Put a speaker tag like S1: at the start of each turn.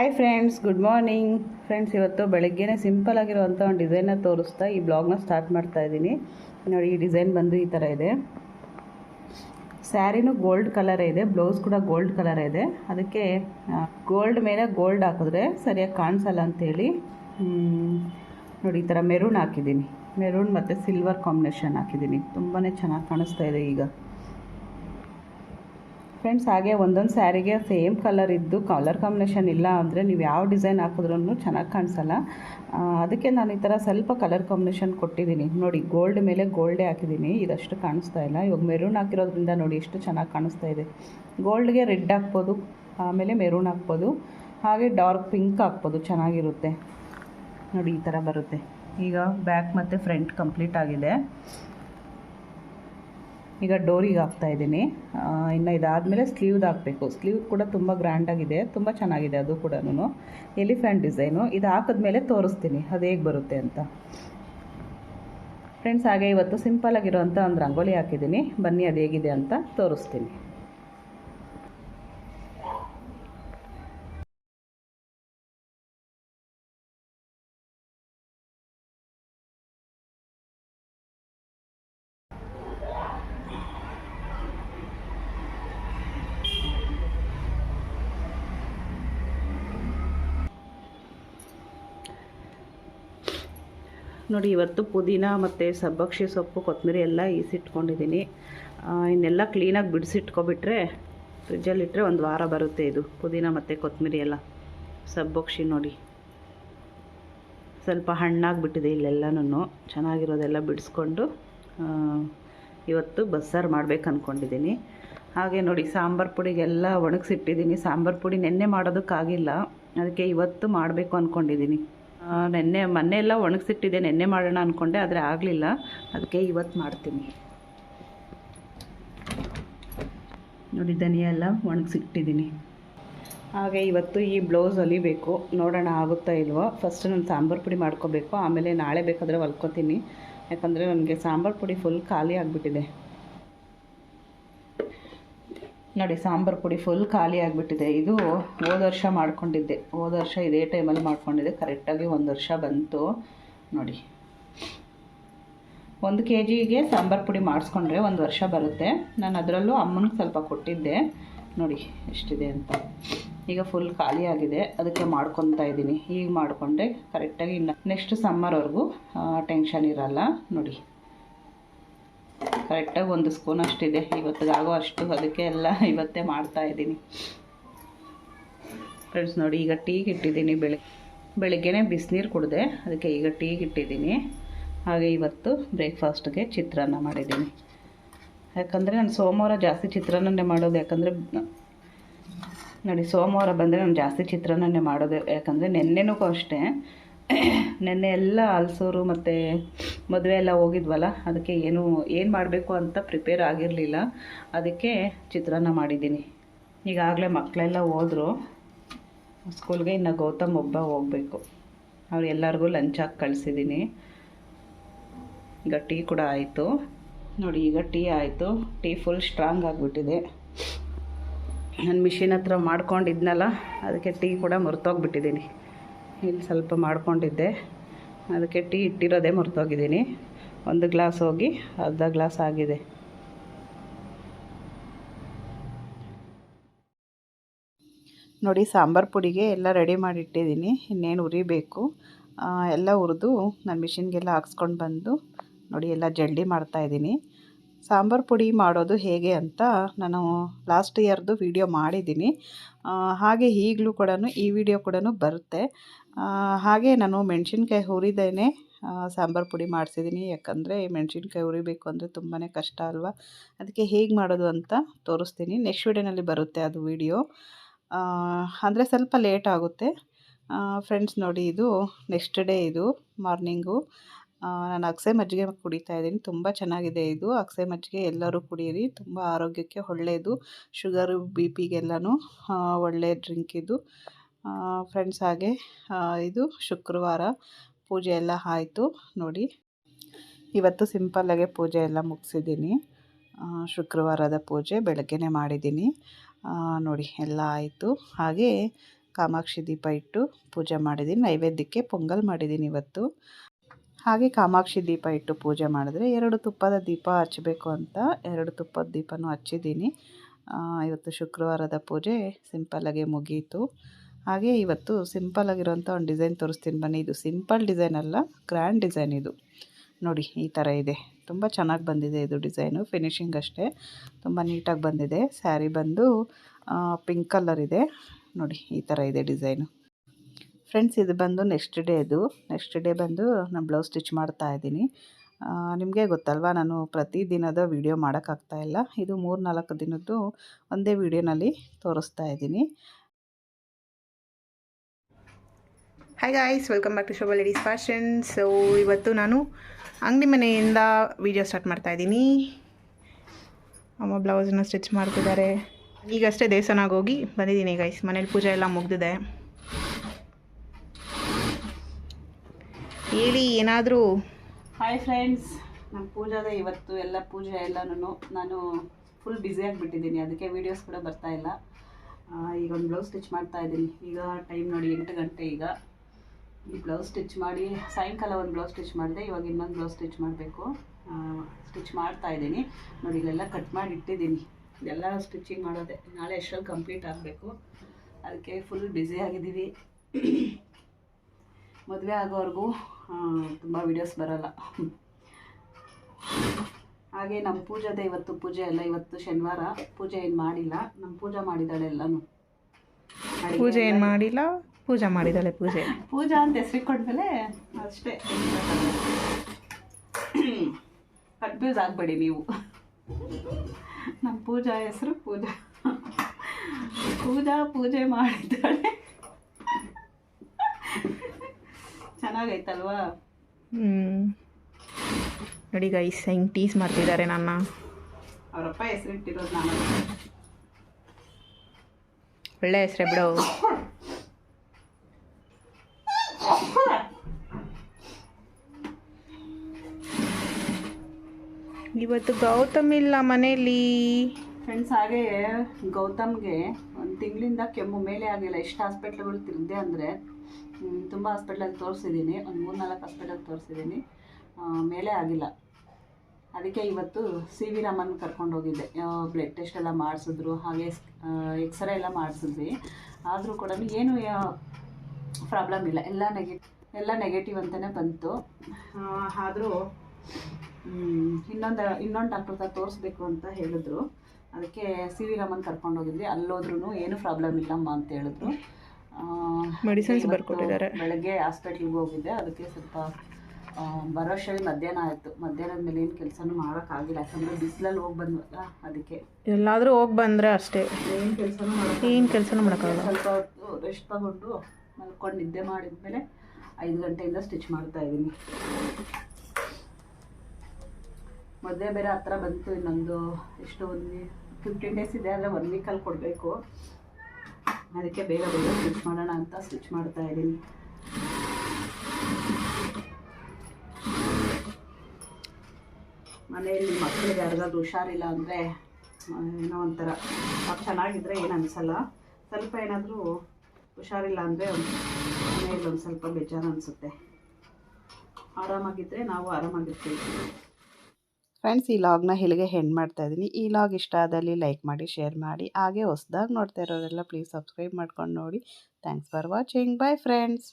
S1: Hi friends good morning friends ಇವತ್ತು ಬೆಳಗ್ಗೆನೇ simple ಆಗಿರುವಂಥ ಒಂದು ಡಿಸೈನ್ನ ತೋರಿಸ್ತಾ ಈ ಬ್ಲಾಗ್ನ ಸ್ಟಾರ್ಟ್ ಮಾಡ್ತಾ ಇದ್ದೀನಿ. ನೋಡಿ, ಈ ಡಿಸೈನ್ ಬಂದು ಈ ಥರ ಇದೆ. ಸ್ಯಾರಿನೂ ಗೋಲ್ಡ್ ಕಲರ್ ಇದೆ ಬ್ಲೌಸ್ ಕೂಡ ಗೋಲ್ಡ್ ಕಲರ್ ಇದೆ. ಅದಕ್ಕೆ ಗೋಲ್ಡ್ ಮೇಲೆ ಗೋಲ್ಡ್ ಹಾಕಿದ್ರೆ ಸರಿಯಾಗಿ ಕಾಣಿಸಲ್ಲ ಅಂಥೇಳಿ ನೋಡಿ, ಈ ಥರ ಮೆರೂನ್ ಹಾಕಿದ್ದೀನಿ. ಮೆರೂನ್ ಮತ್ತು ಸಿಲ್ವರ್ ಕಾಂಬಿನೇಷನ್ ಹಾಕಿದ್ದೀನಿ. ತುಂಬಾ ಚೆನ್ನಾಗಿ ಕಾಣಿಸ್ತಾ ಇದೆ ಈಗ. ಫ್ರೆಂಡ್ಸ್, ಹಾಗೆ ಒಂದೊಂದು ಸ್ಯಾರಿಗೆ ಸೇಮ್ ಕಲರ್ ಇದ್ದು ಕಲರ್ ಕಾಂಬಿನೇಷನ್ ಇಲ್ಲ ಅಂದರೆ ನೀವು ಯಾವ ಡಿಸೈನ್ ಹಾಕಿದ್ರೂ ಚೆನ್ನಾಗಿ ಕಾಣಿಸಲ್ಲ. ಅದಕ್ಕೆ ನಾನು ಈ ಥರ ಸ್ವಲ್ಪ ಕಲರ್ ಕಾಂಬಿನೇಷನ್ ಕೊಟ್ಟಿದ್ದೀನಿ. ನೋಡಿ ಗೋಲ್ಡ್ ಮೇಲೆ ಗೋಲ್ಡೇ ಹಾಕಿದ್ದೀನಿ. ಇದಷ್ಟು ಕಾಣಿಸ್ತಾ ಇಲ್ಲ. ಇವಾಗ ಮೆರೂನ್ ಹಾಕಿರೋದ್ರಿಂದ ನೋಡಿ ಎಷ್ಟು ಚೆನ್ನಾಗಿ ಕಾಣಿಸ್ತಾ ಇದೆ. ಗೋಲ್ಡ್ಗೆ ರೆಡ್ ಹಾಕ್ಬೋದು, ಆಮೇಲೆ ಮೆರೂನ್ ಹಾಕ್ಬೋದು, ಹಾಗೆ ಡಾರ್ಕ್ ಪಿಂಕ್ ಹಾಕ್ಬೋದು, ಚೆನ್ನಾಗಿರುತ್ತೆ. ನೋಡಿ, ಈ ಥರ ಬರುತ್ತೆ. ಈಗ ಬ್ಯಾಕ್ ಮತ್ತು ಫ್ರಂಟ್ ಕಂಪ್ಲೀಟ್ ಆಗಿದೆ. ಈಗ ಡೋರಿಗೆ ಹಾಕ್ತಾ ಇದ್ದೀನಿ. ಇನ್ನು ಇದಾದಮೇಲೆ ಸ್ಲೀವ್ದು ಹಾಕಬೇಕು. ಸ್ಲೀವ್ ಕೂಡ ತುಂಬ ಗ್ರ್ಯಾಂಡಾಗಿದೆ ತುಂಬ ಚೆನ್ನಾಗಿದೆ ಅದು ಕೂಡ ಎಲಿಫೆಂಟ್ ಡಿಸೈನು. ಇದು ಹಾಕಿದ್ಮೇಲೆ ತೋರಿಸ್ತೀನಿ, ಅದು ಹೇಗೆ ಬರುತ್ತೆ ಅಂತ. ಫ್ರೆಂಡ್ಸ್, ಹಾಗೆ ಇವತ್ತು ಸಿಂಪಲ್ ಆಗಿರೋಂಥ ಒಂದು ರಂಗೋಲಿ ಹಾಕಿದ್ದೀನಿ. ಬನ್ನಿ, ಅದು ಹೇಗಿದೆ ಅಂತ ತೋರಿಸ್ತೀನಿ. ನೋಡಿ, ಇವತ್ತು ಪುದೀನ ಮತ್ತು ಸಬ್ಬಕ್ಷಿ ಸೊಪ್ಪು, ಕೊತ್ತಂಬರಿ ಎಲ್ಲ ಈಸಿಟ್ಕೊಂಡಿದ್ದೀನಿ. ಇನ್ನೆಲ್ಲ ಕ್ಲೀನಾಗಿ ಬಿಡಿಸಿಟ್ಕೊಬಿಟ್ರೆ ಫ್ರಿಜ್ಜಲ್ಲಿಟ್ಟರೆ ಒಂದು ವಾರ ಬರುತ್ತೆ ಇದು, ಪುದೀನ ಮತ್ತು ಕೊತ್ತಂಬರಿ ಎಲ್ಲ. ಸಬ್ಬಕ್ಷಿ ನೋಡಿ. ಸ್ವಲ್ಪ ಹಣ್ಣಾಗಿಬಿಟ್ಟಿದೆ ಇಲ್ಲೆಲ್ಲನೂ ಚೆನ್ನಾಗಿರೋದೆಲ್ಲ ಬಿಡಿಸ್ಕೊಂಡು ಇವತ್ತು ಬಸ್ಸಾರು ಮಾಡ್ಬೇಕು ಅಂದ್ಕೊಂಡಿದ್ದೀನಿ ಹಾಗೆ ನೋಡಿ, ಸಾಂಬಾರು ಪುಡಿಗೆಲ್ಲ ಒಣಗಿಸಿಟ್ಟಿದ್ದೀನಿ. ಸಾಂಬಾರು ಪುಡಿ ನೆನ್ನೆ ಮಾಡೋದಕ್ಕಾಗಿಲ್ಲ, ಅದಕ್ಕೆ ಇವತ್ತು ಮಾಡಬೇಕು ಅಂದ್ಕೊಂಡಿದ್ದೀನಿ ನೆನ್ನೆ ಮೊನ್ನೆ ಎಲ್ಲ ಒಣಗಿಸಿಟ್ಟಿದ್ದೆ ನೆನ್ನೆ ಮಾಡೋಣ ಅಂದ್ಕೊಂಡೆ ಆದರೆ ಆಗಲಿಲ್ಲ. ಅದಕ್ಕೆ ಇವತ್ತು ಮಾಡ್ತೀನಿ. ನೋಡಿ, ಧನಿಯಾ ಎಲ್ಲ ಒಣಗಿಸಿಟ್ಟಿದ್ದೀನಿ. ಹಾಗೆ ಇವತ್ತು ಈ ಬ್ಲೌಸ್ ಹೊಲಿಬೇಕು. ನೋಡೋಣ ಆಗುತ್ತಾ ಇಲ್ವೋ? ಫಸ್ಟ್ ನಾನು ಸಾಂಬಾರು ಪುಡಿ ಮಾಡ್ಕೋಬೇಕು. ಆಮೇಲೆ ನಾಳೆ ಬೇಕಾದರೆ ಹೊಲ್ಕೋತೀನಿ. ಯಾಕಂದರೆ ನನಗೆ ಸಾಂಬಾರು ಪುಡಿ ಫುಲ್ ಖಾಲಿ ಆಗಿಬಿಟ್ಟಿದೆ. ನೋಡಿ, ಸಾಂಬಾರು ಪುಡಿ ಫುಲ್ ಖಾಲಿ ಆಗಿಬಿಟ್ಟಿದೆ. ಇದು ಹೋದ ವರ್ಷ ಮಾಡ್ಕೊಂಡಿದ್ದೆ. ಹೋದ ವರ್ಷ ಇದೇ ಟೈಮಲ್ಲಿ ಮಾಡ್ಕೊಂಡಿದ್ದೆ. ಕರೆಕ್ಟಾಗಿ ಒಂದು ವರ್ಷ ಬಂತು. ನೋಡಿ. ಒಂದು ಕೆ ಜಿಗೆ ಸಾಂಬಾರು ಪುಡಿ ಮಾಡಿಸ್ಕೊಂಡ್ರೆ ಒಂದು ವರ್ಷ ಬರುತ್ತೆ. ನಾನು ಅದರಲ್ಲೂ ಅಮ್ಮನಿಗೆ ಸ್ವಲ್ಪ ಕೊಟ್ಟಿದ್ದೆ. ನೋಡಿ, ಎಷ್ಟಿದೆ ಅಂತ. ಈಗ ಫುಲ್ ಖಾಲಿ ಆಗಿದೆ. ಅದಕ್ಕೆ ಮಾಡ್ಕೊತಾ ಇದ್ದೀನಿ. ಈಗ ಮಾಡಿಕೊಂಡೆ ಕರೆಕ್ಟಾಗಿ ಇನ್ನು ನೆಕ್ಸ್ಟ್ ಸಮ್ಮರ್ವರೆಗೂ ಟೆನ್ಷನ್ ಇರಲ್ಲ. ನೋಡಿ. ಕರೆಕ್ಟಾಗಿ ಒಂದು ಸ್ಪೂನ್ ಅಷ್ಟಿದೆ. ಇವತ್ತಿಗಾಗೋ ಅಷ್ಟು ಅದಕ್ಕೆ ಎಲ್ಲ ಇವತ್ತೇ ಮಾಡ್ತಾ ಇದ್ದೀನಿ. ಫ್ರೆಂಡ್ಸ್ ನೋಡಿ, ಈಗ ಟೀಗೆ ಇಟ್ಟಿದ್ದೀನಿ ಬೆಳಗ್ಗೆ ಬೆಳಗ್ಗೆನೇ ಬಿಸಿನೀರು ಕುಡಿದೆ, ಅದಕ್ಕೆ ಈಗ ಟೀಗೆ ಇಟ್ಟಿದ್ದೀನಿ ಹಾಗೆ ಇವತ್ತು ಬ್ರೇಕ್ಫಾಸ್ಟ್ಗೆ ಚಿತ್ರಾನ್ನ ಮಾಡಿದ್ದೀನಿ. ಯಾಕಂದರೆ ನಾನು ಸೋಮವಾರ ಜಾಸ್ತಿ ಚಿತ್ರಾನ್ನನೇ ಮಾಡೋದು, ಯಾಕಂದರೆ ನೋಡಿ, ಸೋಮವಾರ ಬಂದರೆ ನಾನು ಜಾಸ್ತಿ ಚಿತ್ರಾನ್ನನೇ ಮಾಡೋದು, ಯಾಕಂದರೆ ನೆನ್ನೆನೂ ಅಷ್ಟೇ. ನೆನ್ನೆ ಎಲ್ಲ ಅಲ್ಸೋರು ಮತ್ತು ಮದುವೆ ಎಲ್ಲ ಹೋಗಿದ್ವಲ್ಲ, ಅದಕ್ಕೆ ಏನು ಏನು ಮಾಡಬೇಕು ಅಂತ ಪ್ರಿಪೇರ್ ಆಗಿರಲಿಲ್ಲ. ಅದಕ್ಕೆ ಚಿತ್ರಾನ್ನ ಮಾಡಿದ್ದೀನಿ. ಈಗಾಗಲೇ ಮಕ್ಕಳೆಲ್ಲ ಹೋದರು. ಸ್ಕೂಲ್ಗೆ ಇನ್ನು ಗೌತಮ್ ಒಬ್ಬ ಹೋಗಬೇಕು. ಅವ್ರು ಎಲ್ಲರಿಗೂ ಲಂಚ್ ಹಾಕಿ ಕಳಿಸಿದ್ದೀನಿ ಈಗ ಟೀ ಕೂಡ ಆಯಿತು. ನೋಡಿ, ಈಗ ಟೀ ಆಯಿತು. ಟೀ ಫುಲ್ ಸ್ಟ್ರಾಂಗ್ ಆಗಿಬಿಟ್ಟಿದೆ. ನಾನು ಮಿಷಿನ್ ಹತ್ರ ಮಾಡ್ಕೊಂಡಿದ್ನಲ್ಲ, ಅದಕ್ಕೆ ಟೀ ಕೂಡ ಮರ್ತೋಗ್ಬಿಟ್ಟಿದ್ದೀನಿ ಇಲ್ಲಿ ಸ್ವಲ್ಪ ಮಾಡ್ಕೊಂಡಿದ್ದೆ. ಅದಕ್ಕೆ ಟೀ ಇಟ್ಟಿರೋದೇ ಮರ್ತೋಗಿದ್ದೀನಿ. ಒಂದು ಗ್ಲಾಸ್ ಹೋಗಿ ಅರ್ಧ ಗ್ಲಾಸ್ ಆಗಿದೆ. ನೋಡಿ, ಸಾಂಬಾರು ಪುಡಿಗೆ ಎಲ್ಲ ರೆಡಿ ಮಾಡಿಟ್ಟಿದ್ದೀನಿ. ಇನ್ನೇನು ಉರಿಬೇಕು. ಎಲ್ಲ ಹುರಿದು ನಾನು ಮಿಷಿನ್ಗೆಲ್ಲ ಹಾಕ್ಸ್ಕೊಂಡು ಬಂದು ನೋಡಿ, ಎಲ್ಲ ಜಲ್ಡಿ ಮಾಡ್ತಾಯಿದ್ದೀನಿ ಸಾಂಬಾರು ಪುಡಿ ಮಾಡೋದು ಹೇಗೆ ಅಂತ ನಾನು ಲಾಸ್ಟ್ ಇಯರ್ದು ವಿಡಿಯೋ ಮಾಡಿದ್ದೀನಿ. ಹಾಗೆ ಈಗಲೂ ಕೂಡ ಈ ವಿಡಿಯೋ ಕೂಡ ಬರುತ್ತೆ. ಹಾಗೆ ನಾನು ಮೆಣಸಿನ್ಕಾಯಿ ಹುರಿದೇನೆ. ಸಾಂಬಾರು ಪುಡಿ ಮಾಡಿಸಿದ್ದೀನಿ ಯಾಕಂದರೆ ಮೆಣಸಿನ್ಕಾಯಿ ಹುರಿಬೇಕು ಅಂದರೆ ತುಂಬಾ ಕಷ್ಟ ಅಲ್ವಾ? ಅದಕ್ಕೆ ಹೇಗೆ ಮಾಡೋದು ಅಂತ ತೋರಿಸ್ತೀನಿ. ನೆಕ್ಸ್ಟ್ ವಿಡಿಯೋನಲ್ಲಿ ಬರುತ್ತೆ ಅದು ವಿಡಿಯೋ ಅಂದರೆ ಸ್ವಲ್ಪ ಲೇಟ್ ಆಗುತ್ತೆ. ಫ್ರೆಂಡ್ಸ್ ನೋಡಿ ಇದು ನೆಕ್ಸ್ಟ್ ಡೇ ಇದು ಮಾರ್ನಿಂಗು ನಾನು ಅಗಸೆ ಮಜ್ಜಿಗೆ ಕುಡಿತಾ ಇದ್ದೀನಿ. ತುಂಬ ಚೆನ್ನಾಗಿದೆ ಇದು. ಅಗಸೆ ಮಜ್ಜಿಗೆ ಎಲ್ಲರೂ ಕುಡಿಯಿರಿ. ತುಂಬ ಆರೋಗ್ಯಕ್ಕೆ ಒಳ್ಳೆಯದು ಶುಗರು ಬಿ ಪಿಗೆಲ್ಲನೂ ಒಳ್ಳೆಯ ಡ್ರಿಂಕ್ ಇದು. ಫ್ರೆಂಡ್ಸ್ ಹಾಗೆ ಇದು ಶುಕ್ರವಾರ ಪೂಜೆ ಎಲ್ಲ ಆಯಿತು ನೋಡಿ. ಇವತ್ತು ಸಿಂಪಲ್ಲಾಗೆ ಪೂಜೆ ಎಲ್ಲ ಮುಗಿಸಿದ್ದೀನಿ. ಶುಕ್ರವಾರದ ಪೂಜೆ ಬೆಳಗ್ಗೆ ಮಾಡಿದ್ದೀನಿ. ನೋಡಿ ಎಲ್ಲ ಆಯಿತು. ಹಾಗೆ ಕಾಮಾಕ್ಷಿ ದೀಪ ಇಟ್ಟು ಪೂಜೆ ಮಾಡಿದ್ದೀನಿ. ನೈವೇದ್ಯಕ್ಕೆ ಪೊಂಗಲ್ ಮಾಡಿದ್ದೀನಿ ಇವತ್ತು. ಹಾಗೆ ಕಾಮಾಕ್ಷಿ ದೀಪ ಇಟ್ಟು ಪೂಜೆ ಮಾಡಿದ್ರೆ ಎರಡು ತುಪ್ಪದ ದೀಪ ಹಚ್ಚಬೇಕು ಅಂತ ಎರಡು ತುಪ್ಪದ ದೀಪನೂ ಹಚ್ಚಿದ್ದೀನಿ. ಇವತ್ತು ಶುಕ್ರವಾರದ ಪೂಜೆ ಸಿಂಪಲ್ಲಾಗೆ ಮುಗೀತು. ಹಾಗೆ ಇವತ್ತು ಸಿಂಪಲ್ ಆಗಿರುವಂಥ ಒಂದು ಡಿಸೈನ್ ತೋರಿಸ್ತೀನಿ ಬನ್ನಿ. ಇದು ಸಿಂಪಲ್ ಡಿಸೈನ್ ಅಲ್ಲ, ಗ್ರ್ಯಾಂಡ್ ಡಿಸೈನ್ ಇದು. ನೋಡಿ, ಈ ಥರ ಇದೆ. ತುಂಬ ಚೆನ್ನಾಗಿ ಬಂದಿದೆ ಇದು ಡಿಸೈನು, ಫಿನಿಶಿಂಗ್ ಅಷ್ಟೇ. ತುಂಬ ನೀಟಾಗಿ ಬಂದಿದೆ. ಸ್ಯಾರಿ ಬಂದು ಪಿಂಕ್ ಕಲರ್ ಇದೆ. ನೋಡಿ, ಈ ಥರ ಇದೆ ಡಿಸೈನು. ಫ್ರೆಂಡ್ಸ್, ಇದು ಬಂದು ನೆಕ್ಸ್ಟ್ ಡೇ ಇದು. ನೆಕ್ಸ್ಟ್ ಡೇ ಬಂದು ನಾನು ಬ್ಲೌಸ್ ಸ್ಟಿಚ್ ಮಾಡ್ತಾ ಇದ್ದೀನಿ. ನಿಮಗೆ ಗೊತ್ತಲ್ವಾ, ನಾನು ಪ್ರತಿ ದಿನದ ವೀಡಿಯೋ ಮಾಡೋಕ್ಕಾಗ್ತಾ ಇಲ್ಲ. ಇದು ಮೂರು ನಾಲ್ಕು ದಿನದ್ದು ಒಂದೇ ವೀಡಿಯೋನಲ್ಲಿ ತೋರಿಸ್ತಾ ಇದ್ದೀನಿ.
S2: Hi guys welcome back to Shobha ladies fashion so ಇವತ್ತು ನಾನು ಅಂಗಡಿ ಮನೆಯಿಂದ ವೀಡಿಯೋ ಸ್ಟಾರ್ಟ್ ಮಾಡ್ತಾ ಇದ್ದೀನಿ. ಅಮ್ಮ ಬ್ಲೌಸನ್ನ ಸ್ಟಿಚ್ ಮಾಡ್ತಿದ್ದಾರೆ. ಈಗಷ್ಟೇ ದೇವಸ್ಥಾನಾಗ ಹೋಗಿ ಬಂದಿದ್ದೀನಿ ಗಾಯ್ಸ್ ಮನೇಲಿ ಪೂಜೆ ಎಲ್ಲ ಮುಗ್ದಿದೆ. ಹೇಳಿ, ಏನಾದರೂ?
S1: ಹಾಯ್ ಫ್ರೆಂಡ್ಸ್ ನಮ್ಮ ಪೂಜಾದ ಇವತ್ತು ಎಲ್ಲ ಪೂಜೆ ಎಲ್ಲನೂ ನಾನು ಫುಲ್ ಬ್ಯುಸಿ ಆಗಿಬಿಟ್ಟಿದ್ದೀನಿ. ಅದಕ್ಕೆ ವೀಡಿಯೋಸ್ ಕೂಡ ಬರ್ತಾ ಇಲ್ಲ. ಈಗ ಒಂದು ಬ್ಲೌಸ್ ಸ್ಟಿಚ್ ಮಾಡ್ತಾ ಇದ್ದೀನಿ. ಈಗ ಟೈಮ್ ನೋಡಿ ಎಂಟು ಗಂಟೆ ಈಗ. ಈ ಬ್ಲೌಸ್ ಸ್ಟಿಚ್ ಮಾಡಿ, ಸಾಯಂಕಾಲ ಒಂದು ಬ್ಲೌಸ್ ಸ್ಟಿಚ್ ಮಾಡಿದೆ, ಇವಾಗ ಇನ್ನೊಂದು ಬ್ಲೌಸ್ ಸ್ಟಿಚ್ ಮಾಡಬೇಕು. ಸ್ಟಿಚ್ ಮಾಡ್ತಾ ಇದ್ದೀನಿ. ನೋಡಿ, ಇಲ್ಲೆಲ್ಲ ಕಟ್ ಮಾಡಿ ಇಟ್ಟಿದ್ದೀನಿ. ಇದೆಲ್ಲ ಸ್ಟಿಚಿಂಗ್ ಮಾಡೋದೆ. ನಾಳೆ ಎಷ್ಟರಲ್ಲಿ ಕಂಪ್ಲೀಟ್ ಆಗಬೇಕು. ಅದಕ್ಕೆ ಫುಲ್ ಬ್ಯುಸಿ ಆಗಿದ್ದೀವಿ. ಮದುವೆ ಆಗೋವರೆಗೂ ತುಂಬ ವಿಡಿಯೋಸ್ ಬರಲ್ಲ. ಹಾಗೆ ನಮ್ಮ ಪೂಜಾದೆ ಇವತ್ತು ಪೂಜೆ ಎಲ್ಲ ಇವತ್ತು ಶನಿವಾರ. ಪೂಜೆ ಏನು ಮಾಡಿಲ್ಲ. ನಮ್ಮ ಪೂಜೆ ಮಾಡಿದ್ದಾಳೆ ಎಲ್ಲನೂ.
S2: ಪೂಜೆ ಏನು ಮಾಡಿಲ್ಲ? ಪೂಜೆ ಮಾಡಿದ್ದಾಳೆ ಪೂಜೆ.
S1: ಪೂಜಾ ಅಂತ ಹೆಸರು ಕೊಟ್ಮೇಲೆ ಅಷ್ಟೇ. ಕನ್ಫ್ಯೂಸ್ ಆಗಬೇಡಿ ನೀವು. ನಮ್ಮ ಪೂಜಾ ಹೆಸರು ಪೂಜಾ. ಪೂಜಾ ಪೂಜೆ ಮಾಡಿದ್ದಾಳೆ. ಚೆನ್ನಾಗೈತಲ್ವಾ?
S2: ಹ್ಞೂ ನೋಡಿ ಗೈಸ್ ಹೆಂಗೆ ಟೀಸ್ ಮಾಡ್ತಿದ್ದಾರೆ ನನ್ನ.
S1: ಅವರಪ್ಪ ಹೆಸರಿಟ್ಟಿರೋದು ನಾನು.
S2: ಒಳ್ಳೆ ಹೆಸರೇ ಬಿಡು. ಇವತ್ತು ಗೌತಮ್ ಇಲ್ಲ ಮನೇಲಿ
S1: ಫ್ರೆಂಡ್ಸ್ ಹಾಗೆ ಗೌತಮ್ಗೆ ಒಂದು ತಿಂಗಳಿಂದ ಕೆಮ್ಮು ಮೇಲೆ ಆಗಿಲ್ಲ. ಎಷ್ಟು ಹಾಸ್ಪಿಟ್ಲ್ಗಳು ತಿರುಗಿದೆ ಅಂದರೆ ತುಂಬ ಹಾಸ್ಪಿಟ್ಲಲ್ಲಿ ತೋರಿಸಿದ್ದೀನಿ ಒಂದು ಮೂರು ನಾಲ್ಕು ಹಾಸ್ಪಿಟ್ಲಲ್ಲಿ ತೋರಿಸಿದ್ದೀನಿ ಮೇಲೆ ಆಗಿಲ್ಲ. ಅದಕ್ಕೆ ಇವತ್ತು ಸಿ ವಿ ರಾಮನ್ ಕರ್ಕೊಂಡು ಹೋಗಿದ್ದೆ. ಬ್ಲಡ್ ಟೆಸ್ಟ್ ಎಲ್ಲ ಮಾಡಿಸಿದ್ರು. ಹಾಗೆ ಎಕ್ಸ್ರೇ ಎಲ್ಲ ಮಾಡಿಸಿದ್ವಿ. ಆದರೂ ಕೂಡ ಏನು ಪ್ರಾಬ್ಲಮ್ ಇಲ್ಲ. ಎಲ್ಲ ನೆಗೆಟಿವ್ ಎಲ್ಲ ನೆಗೆಟಿವ್ ಅಂತಲೇ ಬಂತು. ಆದರೂ ಇನ್ನೊಂದು ಇನ್ನೊಂದು ಡಾಕ್ಟರ್ ಹತ್ರ ತೋರಿಸ್ಬೇಕು ಅಂತ ಹೇಳಿದ್ರು. ಅದಕ್ಕೆ ಸಿ ವಿ ರಾಮನ್ ಕರ್ಕೊಂಡು ಹೋಗಿದ್ವಿ. ಅಲ್ಲೋದ್ರೂ ಏನು ಪ್ರಾಬ್ಲಮ್ ಇಲ್ಲಮ್ಮ ಅಂತ ಹೇಳಿದ್ರು. ಇವತ್ತು
S2: ಬರ್ಕೊಟ್ಟಿದ್ದಾರೆ.
S1: ಬೆಳಗ್ಗೆ ಹಾಸ್ಪಿಟ್ಲಿಗೆ ಹೋಗಿದ್ದೆ. ಅದಕ್ಕೆ ಸ್ವಲ್ಪ ಬರೋಷಲ್ಲಿ ಮಧ್ಯಾಹ್ನ ಆಯಿತು. ಮಧ್ಯಾಹ್ನದ ಮೇಲೆ ಏನು ಕೆಲಸನೂ ಮಾಡೋಕ್ಕಾಗಿಲ್ಲ ಯಾಕಂದರೆ ಬಿಸಿಲಲ್ಲಿ ಹೋಗಿ ಬಂದ್ವಲ್ಲ ಅದಕ್ಕೆ.
S2: ಎಲ್ಲಾದರೂ ಹೋಗಿ ಬಂದರೆ ಅಷ್ಟೇ.
S1: ಏನು ಕೆಲಸನೂ
S2: ಏನು ಕೆಲಸನೂ ಮಾಡೋಕ್ಕಾಗಲ್ಲ
S1: ಸ್ವಲ್ಪ ಹೊತ್ತು ರೆಸ್ಟ್ ತಗೊಂಡು ಮಲ್ಕೊಂಡು ನಿದ್ದೆ ಮಾಡಿದ್ಮೇಲೆ ಐದು ಗಂಟೆಯಿಂದ ಸ್ಟಿಚ್ ಮಾಡ್ತಾ ಇದ್ದೀನಿ ಮದುವೆ ಬೇರೆ ಹತ್ರ ಬಂತು, ಇನ್ನೊಂದು ಎಷ್ಟು ಒಂದು ಫಿಫ್ಟೀನ್ ಡೇಸ್ ಇದೆ ಅಂದರೆ ಒನ್ ವೀಕಲ್ಲಿ ಕೊಡಬೇಕು. ಅದಕ್ಕೆ ಬೇಗ ಬೇಗ ಸ್ವಿಚ್ ಮಾಡೋಣ ಅಂತ ಸ್ವಿಚ್ ಮಾಡ್ತಾ ಇದ್ದೀನಿ. ಮನೆಯಲ್ಲಿ ಮಕ್ಕಳಿಗೆ ಯಾರಿಗಾದ್ರೂ ಹುಷಾರಿಲ್ಲ ಅಂದರೆ ಏನೋ ಒಂಥರ. ಅವ್ರು ಚೆನ್ನಾಗಿದ್ರೆ ಏನು ಅನಿಸಲ್ಲ. ಸ್ವಲ್ಪ ಏನಾದರೂ ಹುಷಾರಿಲ್ಲ ಅಂದರೆ ಮನೆಯಲ್ಲಿ ಒಂದು ಸ್ವಲ್ಪ ಬೇಜಾರು ಅನಿಸುತ್ತೆ. ಆರಾಮಾಗಿದ್ದರೆ ನಾವು ಆರಾಮಾಗಿರ್ತೀವಿ. ಫ್ರೆಂಡ್ಸ್ ಈ ಲಾಗ್ನ ಇಲ್ಲಿಗೆ ಹೆಂಡ್ ಮಾಡ್ತಾ ಇದ್ದೀನಿ ಈ ಲಾಗ್ ಇಷ್ಟ ಆದಲ್ಲಿ ಲೈಕ್ ಮಾಡಿ ಶೇರ್ ಮಾಡಿ, ಹಾಗೆ ಹೊಸ್ದಾಗಿ ನೋಡ್ತಾ ಇರೋರೆಲ್ಲ ಪ್ಲೀಸ್ ಸಬ್ಸ್ಕ್ರೈಬ್ ಮಾಡ್ಕೊಂಡು ನೋಡಿ. Thanks for watching bye friends